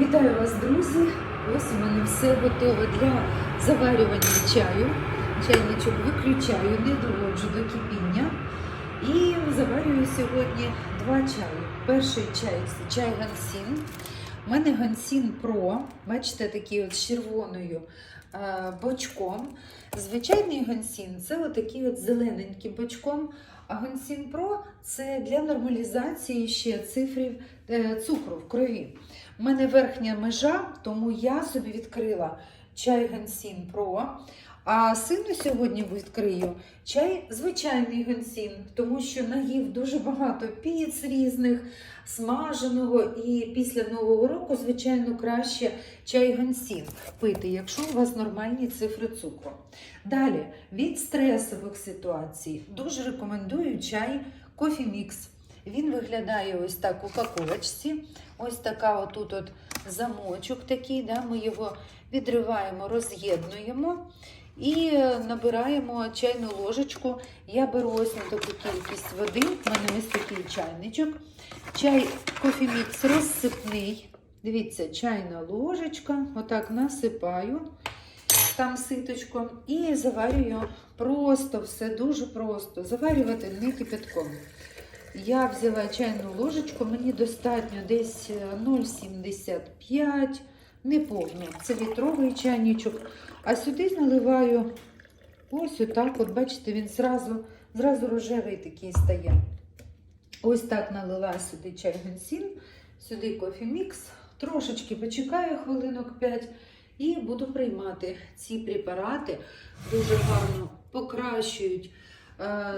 Вітаю вас, друзі! Ось у мене все готове для заварювання чаю. Чайничок виключаю, не доводжу до кипіння. І заварюю сьогодні два чаї. Перший чай це чай Гансін. У мене Гансін Про. Бачите, такий от з червоною бочком. Звичайний гонсін це отакий от зелененький бочком. А гонсін Про це для нормалізації ще цифрів е, цукру в крові. У мене верхня межа, тому я собі відкрила чай Гансін Про. А сину сьогодні відкрию чай звичайний Гансін, тому що наїв дуже багато піц різних, смаженого. І після Нового року, звичайно, краще чай Гансін пити, якщо у вас нормальні цифри цукру. Далі, від стресових ситуацій дуже рекомендую чай Mix. Він виглядає ось так у упаковочці. Ось така отут от замочок такий. Да? Ми його відриваємо, роз'єднуємо і е, набираємо чайну ложечку. Я беру ось на таку кількість води. У мене ось такий чайничок. Чай кофемікс розсипний. Дивіться, чайна ложечка. Отак насипаю там ситочком і заварюю просто все дуже просто. Заварювати не кипятком. Я взяла чайну ложечку, мені достатньо десь е, 0,75, не повно. Це літровий чайничок. А сюди наливаю ось отак. От бачите, він зразу, зразу рожевий такий стає. Ось так налила сюди чай генсін, сюди кофемікс. Трошечки почекаю хвилинок 5 і буду приймати ці препарати. Дуже гарно покращують е,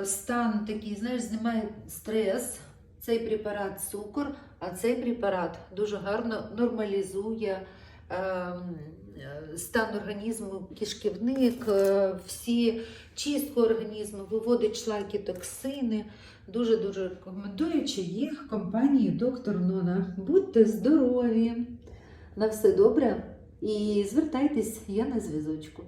стан такий, знаєш, знімає стрес. Цей препарат цукор, а цей препарат дуже гарно нормалізує е, е, стан організму, кишківник, е, всі чистку організму, виводить шлаки, токсини. Дуже-дуже рекомендуючи їх компанії Доктор Нона. Будьте здорові! На все добре і звертайтесь, я на зв'язочку.